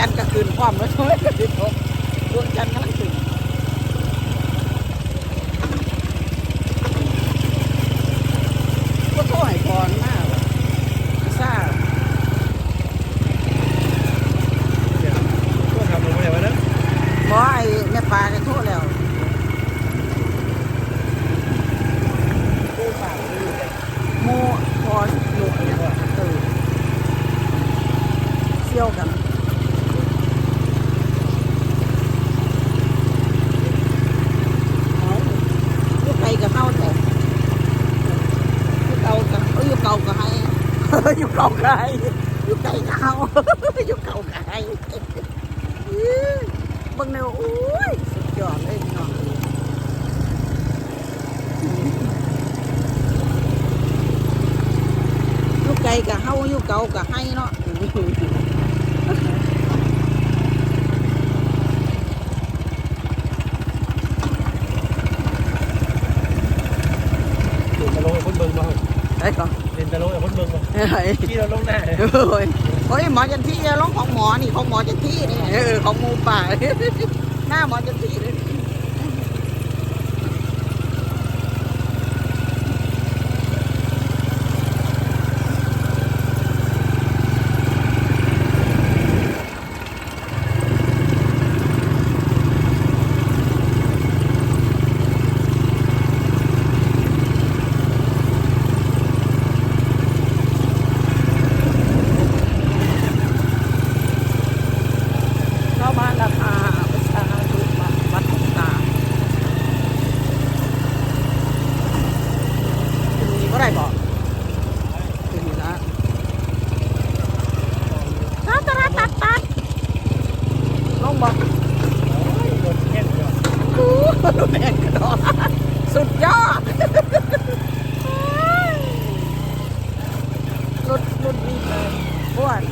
จันทร์ก็คืนพร้อมแล้วช่วยกันตกดวงจันทร์กำลังขึ้นก็โทษให้พรมากทราก็ทำลงไปอย่างนั้นบอไอ้แม่ปลาก็โทษแล้วหมูพอลูกเนี่ยเออเชี่ยวกัน เอาอยู่ไกลกับเฮาแต่อยู่เก่ากับเอ้ยอยู่เก่ากับให้ อยู่เก่ากับให้อยู่ไกลกับเฮาอยู่เก่ากับให้อื้อเบิ่งแนวโอ้ยสุดยอดเลยพี่น้องอยู่ไกลกับเฮาอยู่เก่ากับให้เนาะเดินตะลงไอ้คนเบิ่งมา ไอ้ก่อนเดินตะลงไอ้คนเบิ่งมาเฮ้ยที่เราลงหน้าโอ้ยโอ้ยหมอจันที่จะร้องของหมอนี่ของหมอจันที่นี่เออของหมูป่าหน้าหมอจันที่เลย เข้าบ้านราคาประชาชนวัดหงตาคืนนี้เมื่อไรบอกคืนนี้ละตัดตัดตัดตัดลงบอก รถแค่เดียว อู้หูแรงกระโดดสุดยอดรุดรุดนี่เลยบ้วน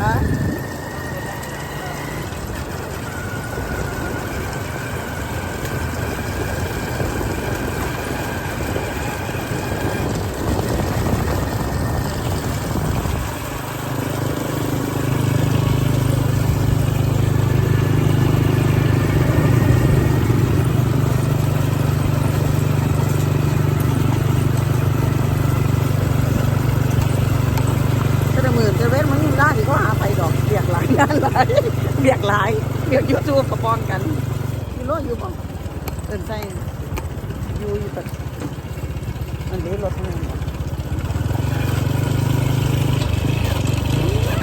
ฮะ จะหมื่นจะเว้นมันได้ก็หาไปดอกเบียกหลายงานหลายเบียกหลายเบียกยูทูบประปอนกันมีรถอยู่ป่ะเดินใส่อยู่อยู่แต่มันนี้รถนี่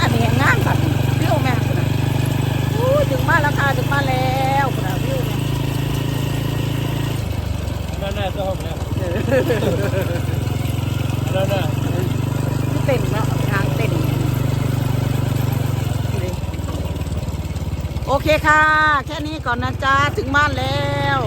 อันนี้งานแบบวิวแม่คุณนะอู้ถึงมาแล้วค่ะถึงมาแล้วคุณนะวิวแม่หน้าหน้าเจ้าห้องนะเออหน้าหน้าเต้นเนาะทางเต้นนี่ โอเคค่ะ แค่นี้ก่อนนะจ๊ะ ถึงบ้านแล้ว